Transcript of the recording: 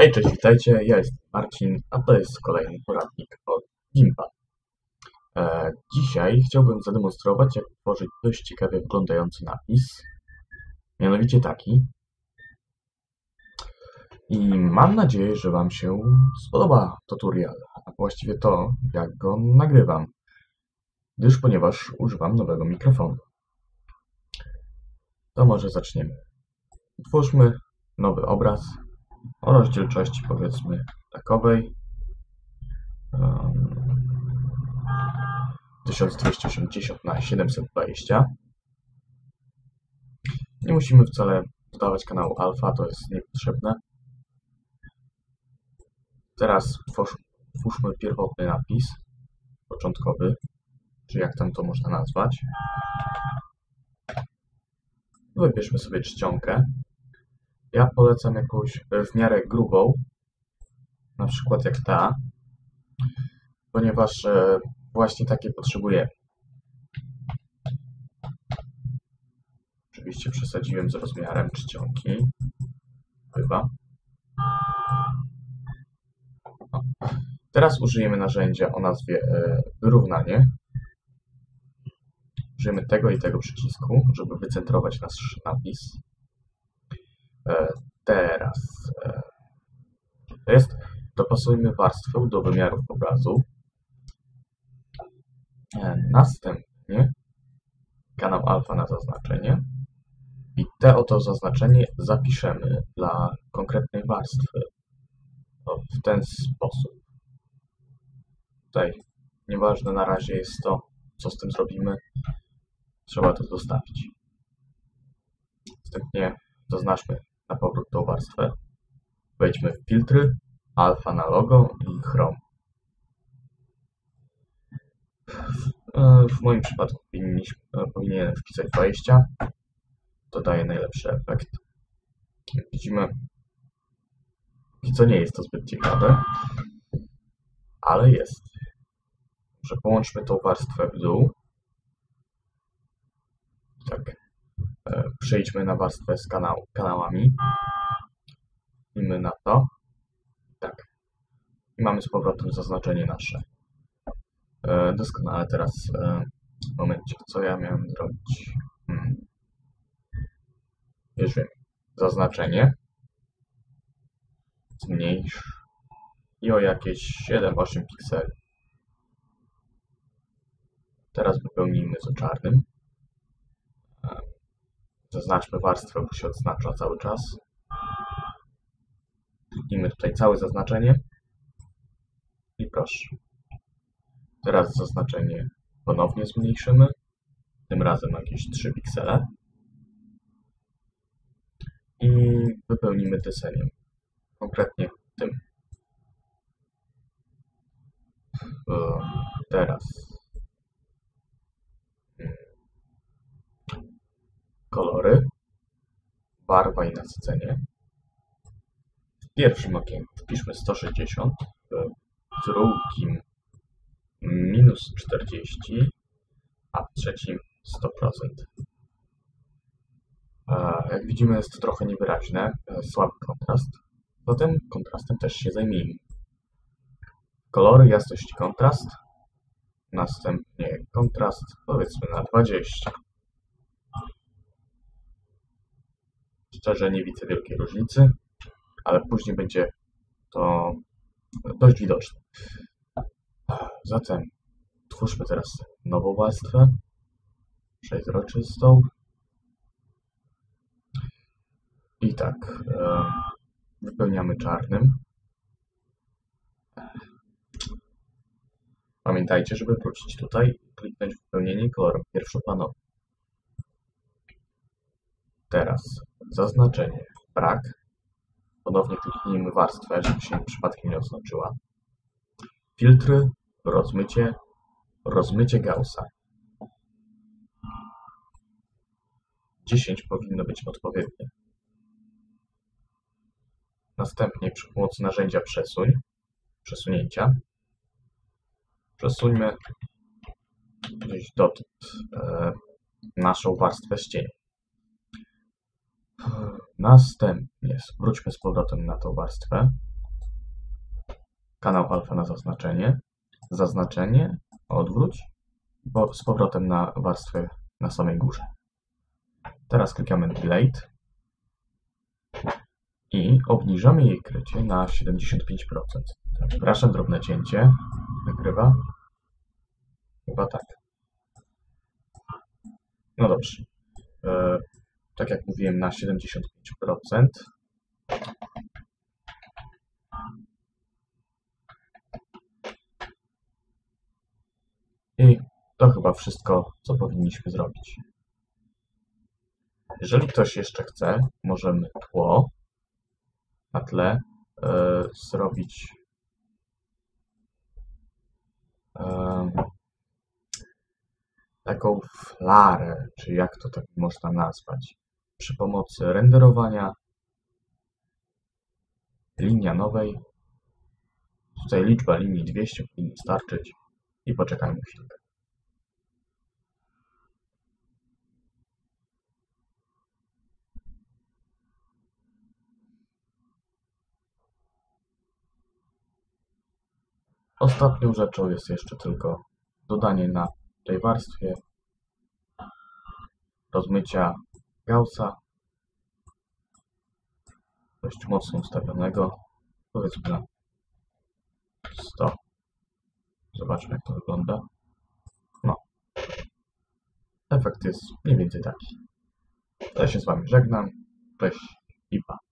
Hej, cześć, witajcie, ja jestem Marcin, a to jest kolejny poradnik od Gimpa. E, dzisiaj chciałbym zademonstrować, jak tworzyć dość ciekawie wyglądający napis, mianowicie taki. I mam nadzieję, że Wam się spodoba tutorial, a właściwie to, jak go nagrywam, gdyż ponieważ używam nowego mikrofonu. To może zaczniemy. Twórzmy nowy obraz o rozdzielczości powiedzmy takowej. Um, 1280 na 720 nie musimy wcale dodawać kanału alfa, to jest niepotrzebne. Teraz twórz, twórzmy pierwotny napis początkowy czy jak tam to można nazwać. Wybierzmy sobie czcionkę ja polecam jakąś e, w miarę grubą, na przykład jak ta, ponieważ e, właśnie takie potrzebuję. Oczywiście przesadziłem z rozmiarem czcionki, chyba. Teraz użyjemy narzędzia o nazwie e, wyrównanie. Użyjemy tego i tego przycisku, żeby wycentrować nasz napis. E, teraz e, jest dopasujmy warstwę do wymiarów obrazu. E, następnie kanał alfa na zaznaczenie i te oto zaznaczenie zapiszemy dla konkretnej warstwy w ten sposób. Tutaj nieważne na razie jest to, co z tym zrobimy, trzeba to zostawić. Następnie zaznaczmy na powrót tą warstwę. Wejdźmy w filtry, alfa na logo i chrome. W moim przypadku powinienem wpisać 20. To daje najlepszy efekt. Jak widzimy, co nie jest to zbyt ciekawe, ale jest. Że połączmy tą warstwę w dół. Tak. E, przejdźmy na warstwę z kanał, kanałami. Kliknijmy na to. Tak. I mamy z powrotem zaznaczenie nasze. E, doskonale teraz e, momencie, co ja miałem zrobić. Hmm. Już wiem. Zaznaczenie. Zmniejsz. I o jakieś 7-8 pikseli. Teraz wypełnijmy to czarnym. Zaznaczmy warstwę, bo się odznacza cały czas. Kliknijmy tutaj całe zaznaczenie. I proszę. Teraz zaznaczenie ponownie zmniejszymy. Tym razem jakieś 3 piksele. I wypełnimy deseniem. Konkretnie tym. Teraz kolory, barwa i nasycenie. W pierwszym okienku wpiszmy 160, w drugim minus 40, a w trzecim 100%. Jak widzimy jest to trochę niewyraźne, e, słaby kontrast. Zatem kontrastem też się zajmijmy. Kolory, jasność i kontrast. Następnie kontrast powiedzmy na 20. Szczerze nie widzę wielkiej różnicy, ale później będzie to dość widoczne. Zatem twórzmy teraz nową warstwę, przezroczystą. I tak, e, wypełniamy czarnym. Pamiętajcie, żeby wrócić tutaj i kliknąć wypełnienie kolorem pierwszoplanowy. Teraz zaznaczenie brak. Ponownie kliknijmy warstwę, żeby się przypadkiem nie oznaczyła. Filtry, rozmycie, rozmycie Gaussa. 10 powinno być odpowiednie. Następnie przy pomocy narzędzia przesuń, przesunięcia, przesuńmy gdzieś dotąd e, naszą warstwę z. Następnie wróćmy z powrotem na tą warstwę. kanał alfa na zaznaczenie, zaznaczenie, odwróć, bo z powrotem na warstwę na samej górze. Teraz klikamy Delete i obniżamy jej krycie na 75%. Przepraszam, drobne cięcie. Nagrywa? Chyba tak. No dobrze. Tak jak mówiłem, na 75%. I to chyba wszystko, co powinniśmy zrobić. Jeżeli ktoś jeszcze chce, możemy tło na tle e, zrobić e, taką flarę, czy jak to tak można nazwać, przy pomocy renderowania linia nowej. Tutaj liczba linii 200 powinna starczyć i poczekajmy chwilkę. Ostatnią rzeczą jest jeszcze tylko dodanie na tej warstwie rozmycia Gaussa dość mocno ustawionego. Powiedzmy na 100 zobaczmy jak to wygląda. No. Efekt jest mniej więcej taki. Ja się z Wami żegnam. Cześć i pa